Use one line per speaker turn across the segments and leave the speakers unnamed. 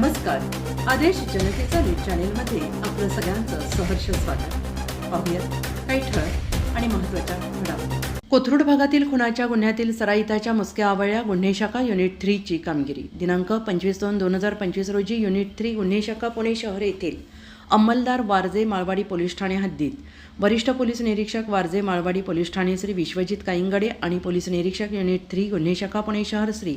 आदेश जनतेचा न्यूज चॅनेलमध्ये आपलं सगळ्यांचं सहर्ष स्वागत. पाहूयात काही ठळक आणि महत्त्वाच्या घडामोडी. कोथरूड भागातील खुनाच्या गुन्ह्यातील सराईताच्या मुसक्या आवळ्या गुन्हे शाखा युनिट थ्रीची कामगिरी. दिनांक पंचवीस दोन दोन हजार पंचवीस रोजी युनिट थ्री गुन्हे शाखा पुणे शहर येथील अंमलदार वारजे माळवाडी पोलीस ठाणे हद्दीत. वरिष्ठ पोलीस निरीक्षक वारजे माळवाडी पोलीस ठाणे श्री विश्वजित काईंगडे आणि पोलीस निरीक्षक युनिट थ्री गुन्हे शाखा पुणे शहर श्री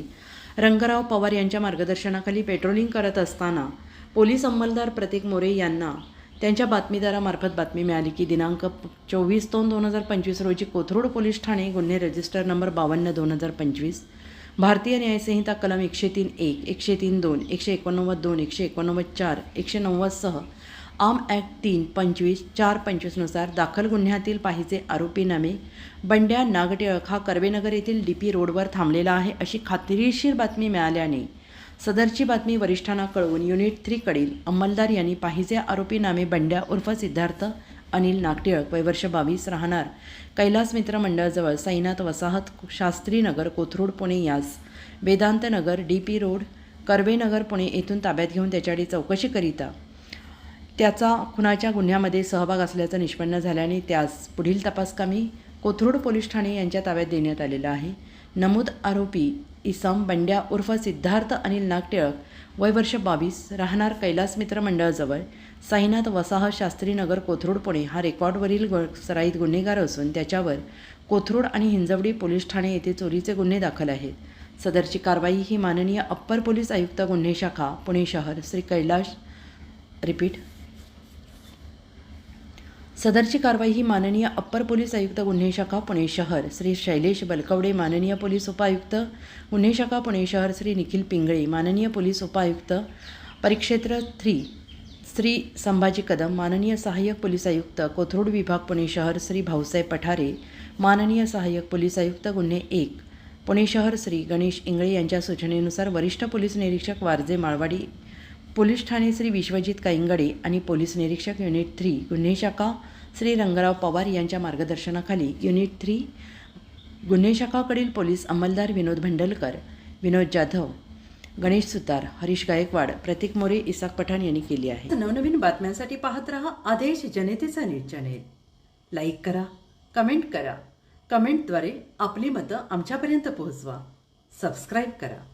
रंगराव पवार यांच्या मार्गदर्शनाखाली पेट्रोलिंग करत असताना पोलीस अंमलदार प्रतीक मोरे यांना त्यांच्या बातमीदारामार्फत बातमी मिळाली की दिनांक चोवीस दोन दोन हजार पंचवीस रोजी कोथरूड पोलीस ठाणे गुन्हे रजिस्टर नंबर बावन्न दोन हजार पंचवीस भारतीय न्यायसंहिता कलम एकशे तीन एक एकशे तीन दोन एकशे एकोणनव्वद दोन एकशे एकोणनव्वद चार एकशे नव्वदसह आम ॲक्ट तीन पंचवीस चार पंचवीसनुसार दाखल गुन्ह्यातील पाहिजे आरोपी नामे बंड्या नागटिळक हा कर्वेनगर येथील डी पी रोडवर थांबलेला आहे अशी खात्रीशीर बातमी मिळाल्याने सदरची बातमी वरिष्ठांना कळवून युनिट थ्रीकडील अंमलदार यांनी पाहिजे आरोपी नामे बंड्या उर्फ सिद्धार्थ अनिल नागटिळक वय वर्ष बावीस राहणार. कैलास मित्र मंडळजवळ साईनाथ वसाहत शास्त्रीनगर कोथरूड पुणे यास. Vedant Nagar D P road Karvenagar Pune येथून ताब्यात घेऊन त्याच्याकडे चौकशीकरिता त्याचा खुनाच्या गुन्ह्यामध्ये सहभाग असल्याचं निष्पन्न झाल्याने त्यास पुढील तपासकामी कोथरूड पोलीस ठाणे यांच्या ताब्यात देण्यात आलेलं आहे. नमूद आरोपी इसम बंड्या उर्फ सिद्धार्थ अनिल नागटिळक वय वर्ष बावीस राहणार कैलास मित्र मंडळजवळ. साईनाथ वसाह शास्त्रीनगर कोथरूड पुणे. हा रेकॉर्डवरील गु सराईत गुन्हेगार असून त्याच्यावर कोथरूड आणि हिंजवडी पोलीस ठाणे येथे चोरीचे गुन्हे दाखल आहेत. सदरची कारवाई ही माननीय अप्पर पोलीस आयुक्त गुन्हे शाखा पुणे शहर. श्री कैलाश रिपीट. सदरची कारवाई ही माननीय अप्पर पोलीस आयुक्त गुन्हे शाखा पुणे शहर. श्री शैलेश बलकवडे माननीय पोलीस उपायुक्त गुन्हे शाखा पुणे शहर. श्री निखिल पिंगळे माननीय पोलीस उपायुक्त परिक्षेत्र थ्री. श्री संभाजी कदम माननीय सहाय्यक पोलीस आयुक्त कोथरूड विभाग पुणे शहर. श्री भाऊसाहेब पठारे माननीय सहाय्यक पोलीस आयुक्त गुन्हे एक. पुणे शहर श्री गणेश इंगळे यांच्या सूचनेनुसार वरिष्ठ पोलीस निरीक्षक वारजे माळवाडी पोलीस ठाणे श्री विश्वजित कायंगडे आणि पोलीस निरीक्षक युनिट थ्री गुन्हे शाखा श्री रंगराव पवार यांच्या मार्गदर्शनाखाली युनिट थ्री गुन्हे शाखाकडील पोलीस अंमलदार विनोद भंडलकर विनोद जाधव गणेश सुतार हरीश गायकवाड प्रतीक मोरे इसाक पठाण यांनी केली आहे. नवनवीन बातम्यांसाठी पाहत रहा आदेश जनतेचा न्यूज चॅनेल. लाईक करा कमेंट करा. कमेंटद्वारे आपली मतं आमच्यापर्यंत पोहोचवा. सबस्क्राईब करा.